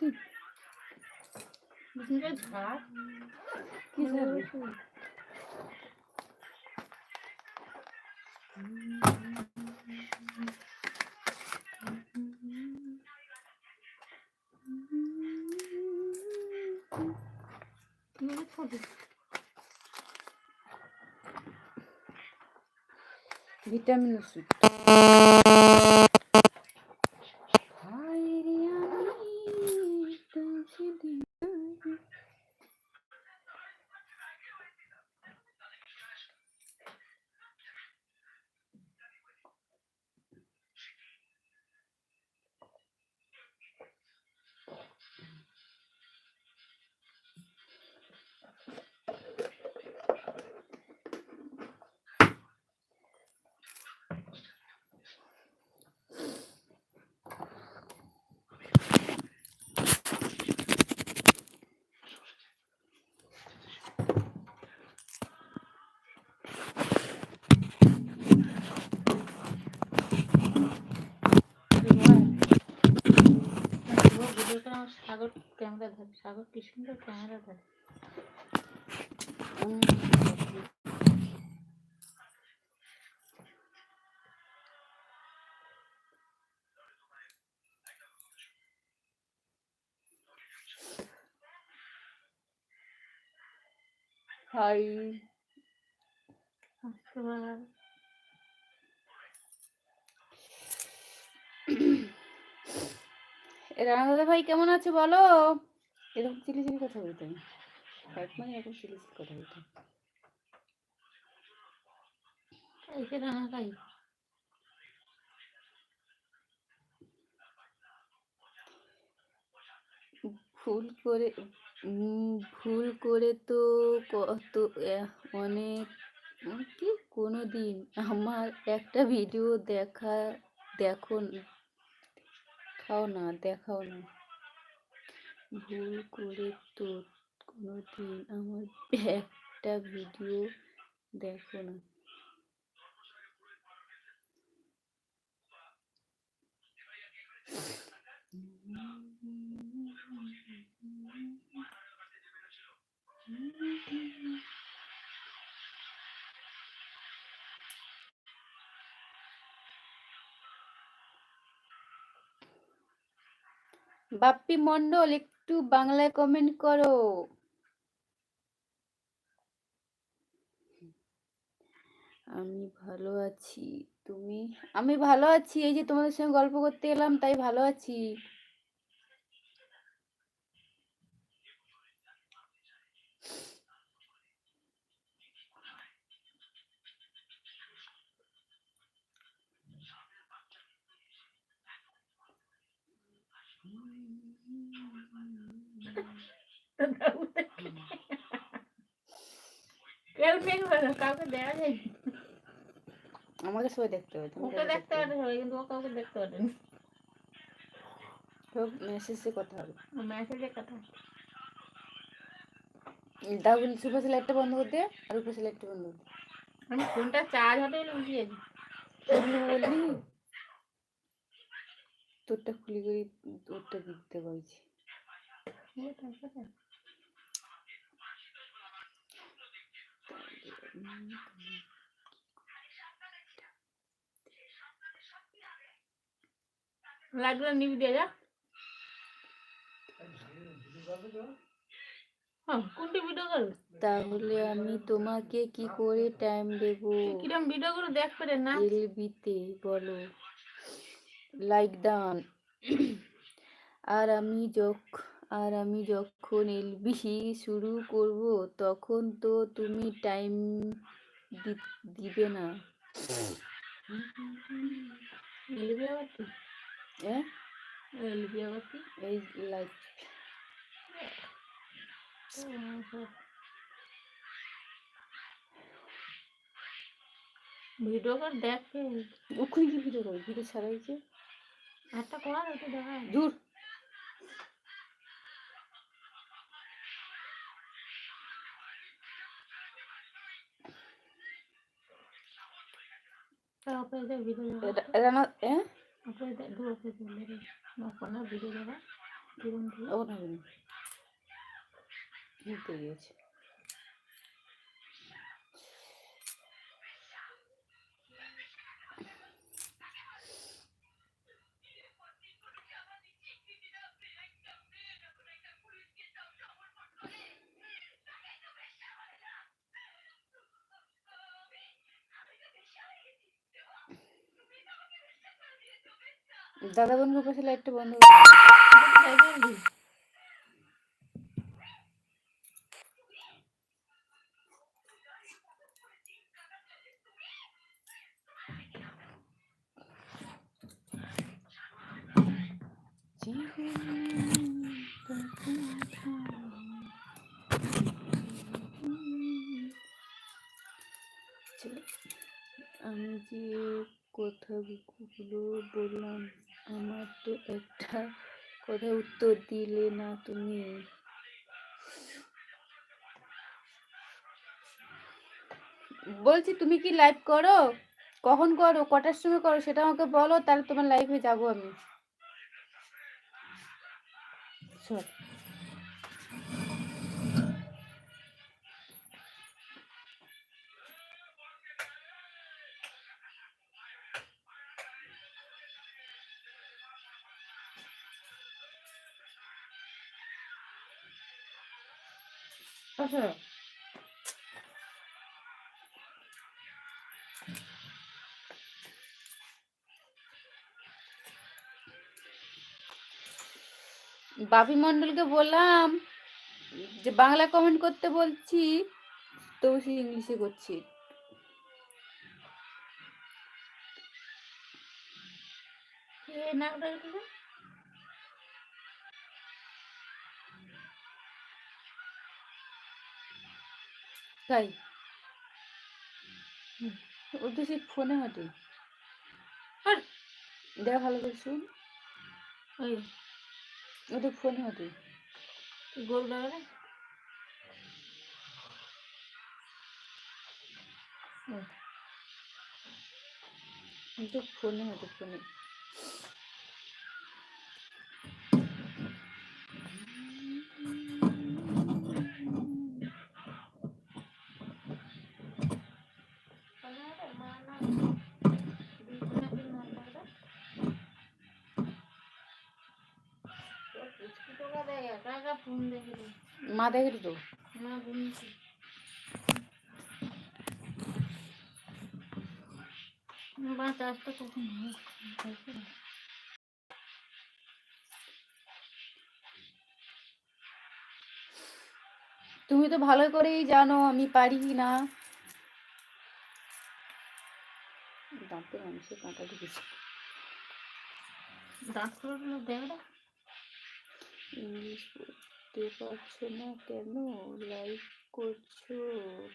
무슨 무슨 뜻이야? 기사를 비타민 수트 camera ধরে সাগর কি সুন্দর ক্যামেরা ধরে উম, হাই আসতে রানা দাদা ভাই কেমন আছে বলো? এরকম চিলি চিলি কথা বলতাম ফাইভ মানে এরকম চিলি চিলি কথা খাই ভুল করে ভুল করে তো কত অনেক কি? কোনো দিন আমার একটা ভিডিও দেখা দেখো ন- খাও না দেখাও না। ভুল করে তো কোনো দিন আমার একটা ভিডিও দেখো না। বাপ্পি মন্ডল একটু বাংলায় কমেন্ট করো। আমি ভালো আছি, তুমি? আমি ভালো আছি, এই যে তোমাদের সঙ্গে গল্প করতে এলাম, তাই ভালো আছি। কেউ কাউকে দেওয়া যায় আমাকে সবাই দেখতে হবে ওকে দেখতে হবে। সবাই কিন্তু ও কাউকে দেখতে পারে না। সব মেসেজে কথা হবে। মেসেজের কথা ডাবল সুপার সিলেক্টটা বন্ধ করতে আর উপর সিলেক্টটা বন্ধ করতে। আমি ফোনটা চার্জ হতে বলে বুঝিয়েছি বললি তোরটা খুলি করে তোরটা দিতে বলছি। লাগল নিবি দিয়ে যা। হ্যাঁ কোনটি ভিডিও কল তাহলে আমি তোমাকে কি করে টাইম দেব? কিরম ভিডিও করে দেখ করে না। এলবিতে বলো। লাইক ডান আর আমি যখ আর আমি যখন এলবি শুরু করব তখন তো তুমি টাইম দিবে না। এলবি আবার কি? হ্যাঁ এলবি আবার কি? এই লাইক ভিডিও করে দেখে। ওখানে কি ভিডিও করো ভিডিও ছাড়াইছে একটা কর ওটা দেখা দূর। ভিডিও দাদা বোনকে পাশে লাইটটা বন্ধ আমি যে কথাগুলো বললাম আমার তো একটা কথা উত্তর দিলে না তুমি? বলছি, তুমি কি লাইভ করো? কখন করো? কটার সময় করো? সেটা আমাকে বলো, তাহলে তোমার লাইভে যাব আমি। আচ্ছা বাপি মন্ডলকে বললাম যে বাংলা কমেন্ট করতে বলছি তো সে ইংলিশে করছি। এ তাই? ও তো সে ফোনে হাঁটে। আর দেখ ভালো করে শুন। ওই ও তো ফোনে হাঁটে। গোল ও তো ফোনে হাঁটে ফোন। মা দেখে তো। তুমি তো ভালো করেই জানো আমি পারি কি না। দাঁতে মানুষের কাঁটা ঢুকেছে দাঁত ইংলিশ পড়তে পারছ না কেন? লাইক করছ?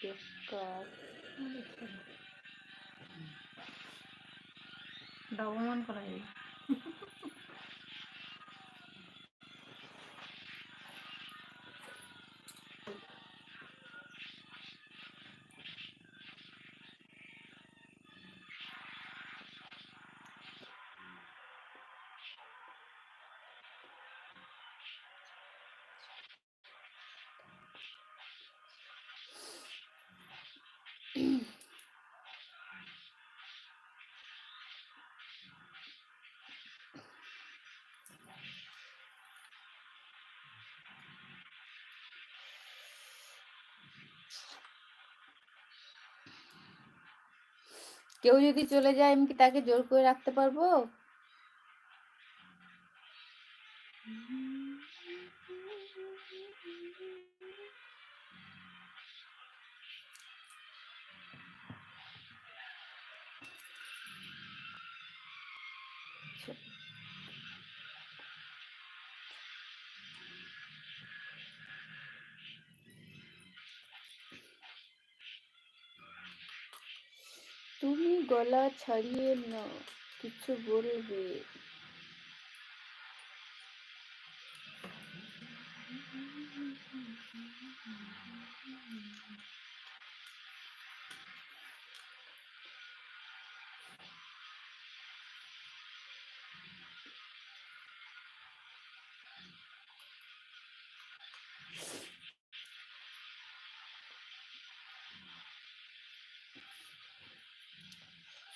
বেকার। ডবমান করা যায় কেউ যদি চলে যায় আমি কি তাকে জোর করে রাখতে পারব? গলা ছাড়িয়ে নাও কিছু বলবে।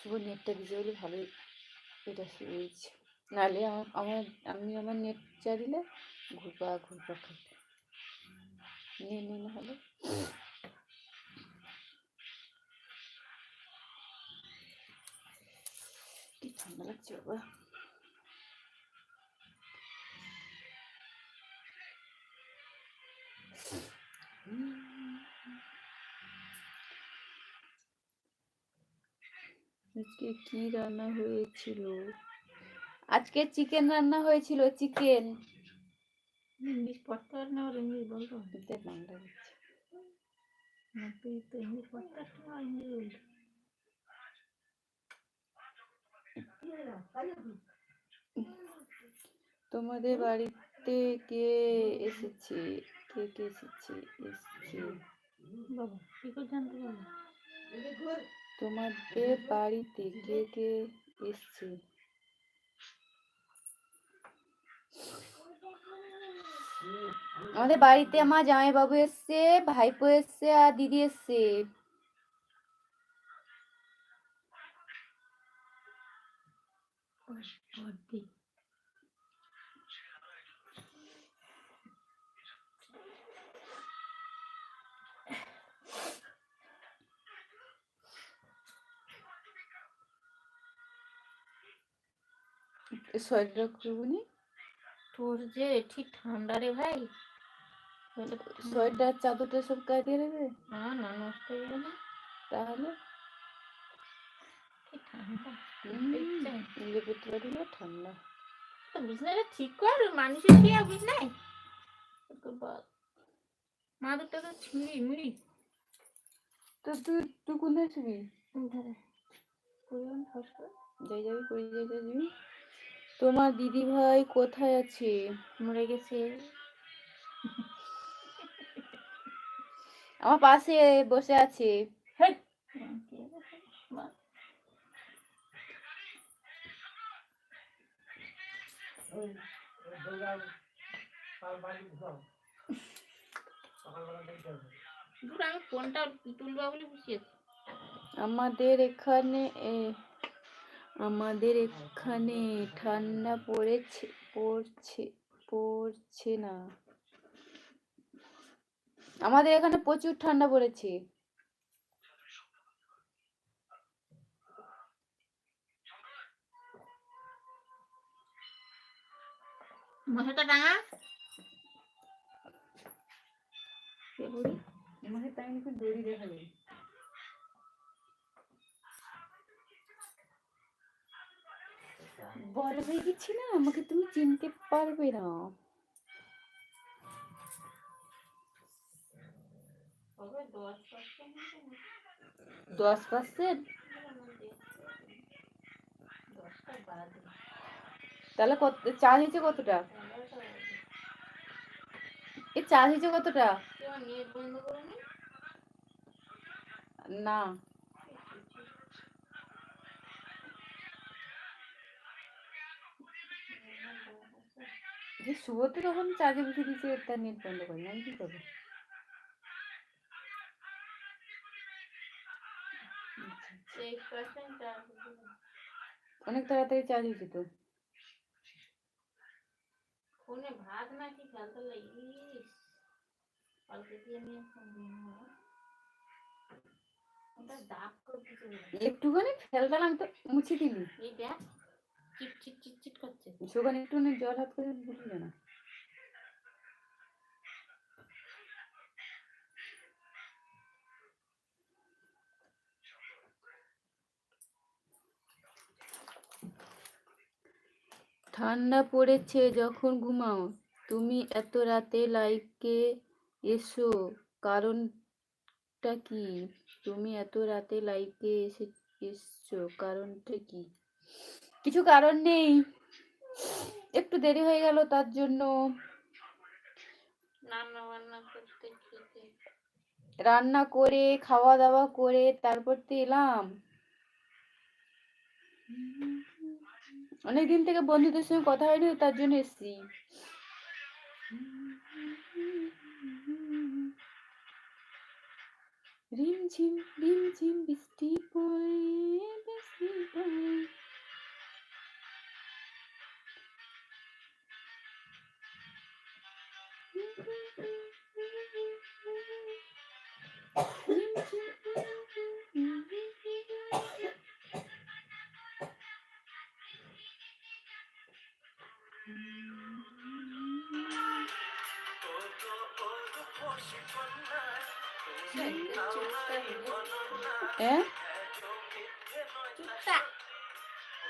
শুভ নেটটা দিতে হলে ভালোই এটা হয়েছে। নাহলে আমার আমার, আমি আমার নেট চালিয়ে ঘুরপা ঘুরপা খাই নিয়ে নে না হলে। কি ঠান্ডা লাগছে বাবা? আজকে কি রান্না হয়েছিল? আজকে চিকেন রান্না হয়েছিল চিকেন ইংলিশ পড়তে পারে না ওর ইংলিশ বলতে? বাংলা দিচ্ছে। না তুই তো ইংলিশ পড়তে পারছিস না ইংলিশ তোমাদের বাড়িতে কে এসেছে? কে কে এসেছে? এসেছে। বাবা কি করে জানতে পারব তোমাদের বাড়িতে কে কে এসছে? আমাদের বাড়িতে আমার জামাই বাবু এসছে, ভাইপো এসছে আর দিদি এসছে। শরীরটা খুবনি তোর যে ঠিক ঠান্ডা রে ভাই। সোয়েটার চাদরটা সব কাটিয়ে দেবে? না না নষ্ট হয়ে তাহলে? ঠান্ডা? বিছনাটা ঠিক কর মানুষের কি আর বিছনায় মা দুটো তো ছিঁড়ি মুড়ি। তো তুই তুই কোথায় করে যাই যাবি কই যাই যাবি। তোমার দিদি ভাই কোথায় আছে? মরে গেছে। আমার পাশে বসে আছে। আমাদের এখানে এ- আমাদের এখানে ঠান্ডা পড়েছে পড়ছে পড়ছে না। আমাদের এখানে প্রচুর ঠান্ডা পড়েছে। মশাটা ডাঙা? দড়ি দেখা যায়। বড় হয়ে গেছি না আমাকে তুমি চিনতে পারবে না। দশ পার্সেন্ট তাহলে কত চার্জ হয়েছে কতটা? এ চার্জ হয়েছে কতটা? নি। যে শুভ তো তখন চার্জে বসে দিয়েছে তার নেট বন্ধ করে আমি কি করব? অনেক তাড়াতাড়ি চার্জ হয়েছে তো। ফোনে ভাত নাকি? খেলতে লাগিস। একটুখানি ফেলতাম তো মুছে দিলি দেখ। চিট চিট চিট চিট করছে। সেখানে একটুখানি জল হাত করে না। ঠান্ডা পড়েছে যখন ঘুমাও। তুমি এত রাতে লাইকে এসো কারণটা কি? তুমি এত রাতে লাইকে এসে এসছো কারণটা কি? কিছু কারণ নেই। একটু দেরি হয়ে গেল তার জন্য। রান্না করে খাওয়া দাওয়া করে তারপর তো এলাম। অনেকদিন থেকে বন্ধুদের সঙ্গে কথা হয়নি তার জন্য এসছি। রিমঝিম রিমঝিম বৃষ্টি পড়ে বৃষ্টি পড়ে।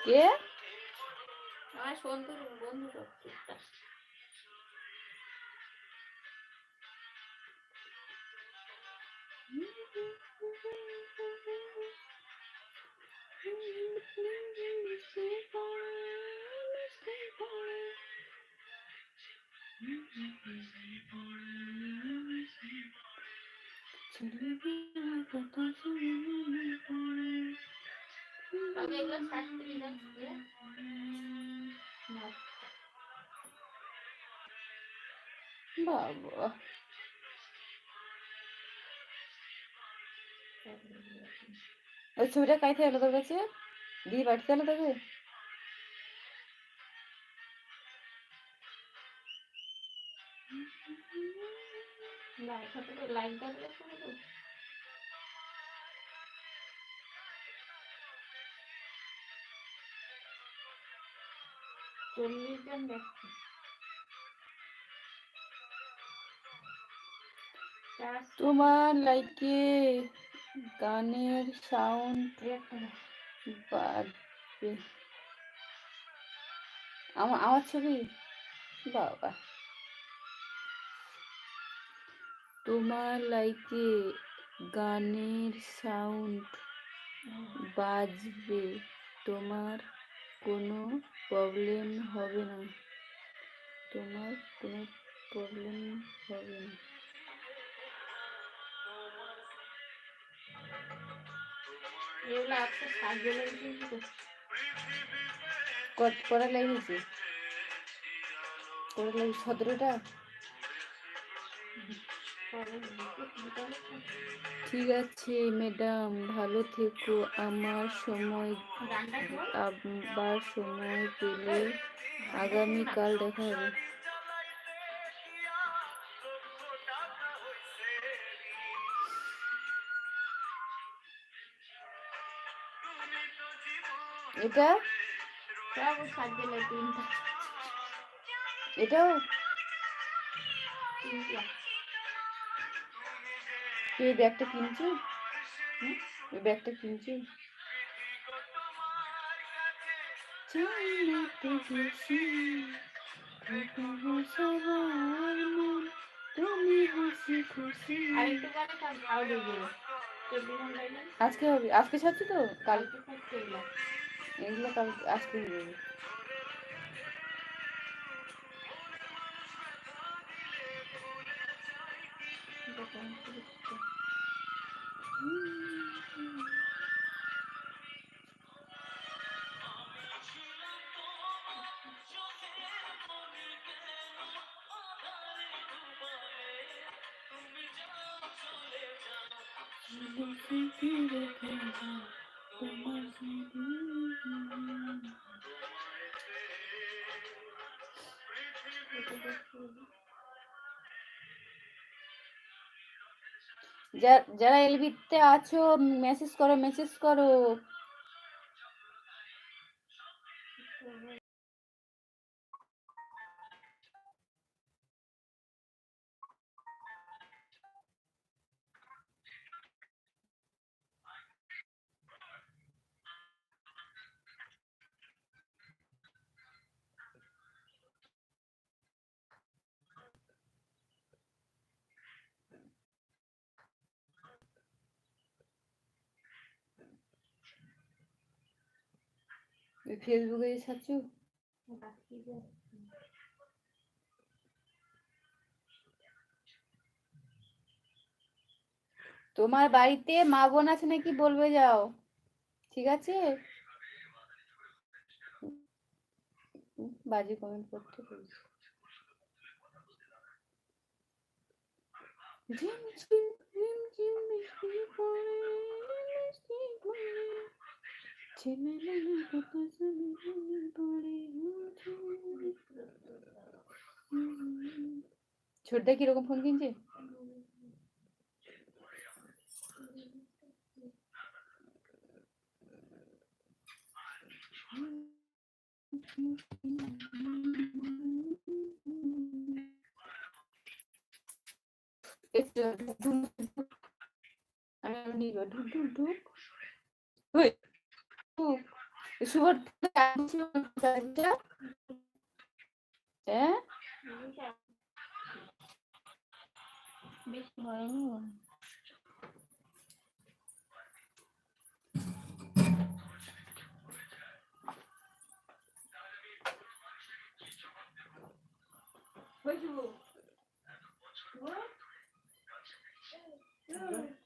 কে আমার বন্ধুর বন্ধু সব চুপটা তবে এগুলো ছাড়তে দিলাম ছবিটা কাইতে এলো তোর কাছে? দিয়ে বাড়িতে এলো তোকে? লাইট দেখলে চল্লিশ জন দেখছে। তোমার লাইকে গানের সাউন্ড। বাজবে আমার আমার ছবি? বাবা। তোমার লাইকে গানের সাউন্ড বাজবে। তোমার কোনো প্রবলেম হবে না। তোমার কোনো প্রবলেম হবে না। কত কটা লাগিয়েছে কটা লাগিয়েছে সতেরোটা? ঠিক আছে ম্যাডাম ভালো থেকো। আমার সময়? আবার সময় পেলে আগামীকাল দেখা হবে। এটা? এটাও? এই ব্যাগটা কিনছো? এই ব্যাগটা কিনছো? আজকে হবে আজকে ছাড়ছি তো? কালকে। এগুলো কাল আজকে দিয়ে দেবো দোকান থেকে যারা এলবিতে আছো মেসেজ করো মেসেজ করো। ফেসবুকে ছাড়ছো তোমার বাড়িতে মা বোন আছে নাকি বলবে যাও। ঠিক আছে? বাজে কমেন্ট করতে বলছি বৃষ্টি পড়ে, বৃষ্টি পড়ে। ছেলেবেলা কত সুন্দর পড়ে ওঠে। হুম। ছোটদা কীরকম ফোন কিনছে? একটু ঢুক ঢুক আমি আমি নিব ঢুক ঢুক ঢুক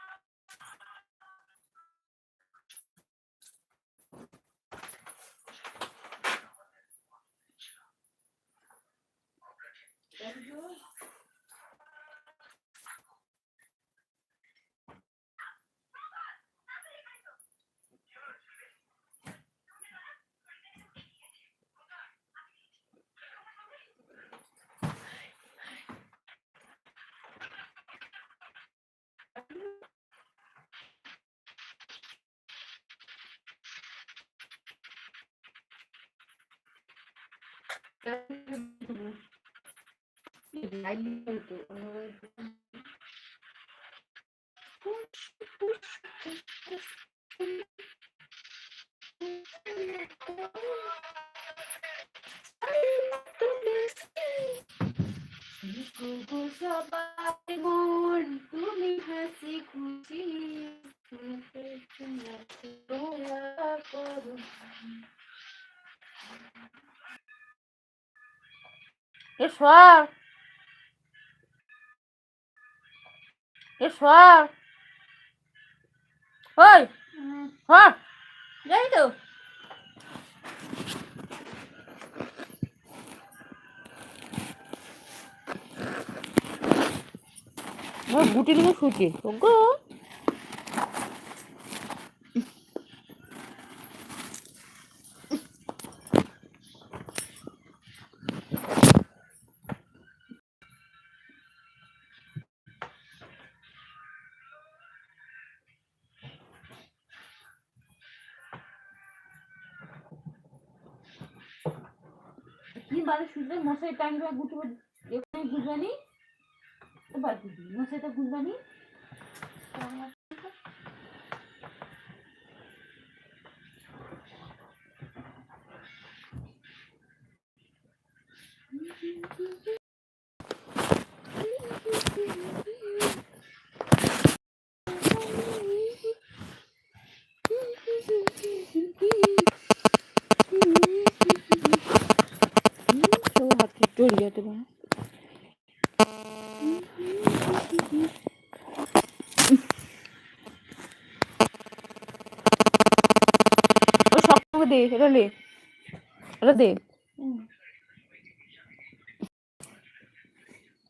হ্যাঁ বেশি হয়নি সবাই মন তুমি হাসি খুশি এ সর। ওই সর। যাই তো। আমার গুটি নিয়ে শুচি ওগো। শুধু শুনলে মশাই টাঙ্গা গুটি এখানে গুজবানি বাদ দিবি মশাইটা গুজবানি হাত চড়িয়ে দেবো ও শক্ত দে এটা লে এটা দে হুম।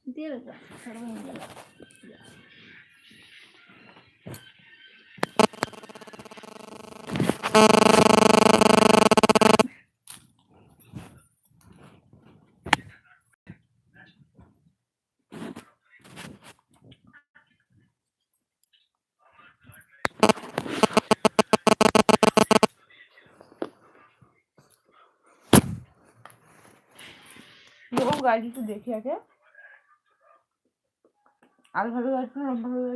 দিয়ে গাড়ি একটু দেখে আগে। আর ভালো গাড়ি লম্বা ভালো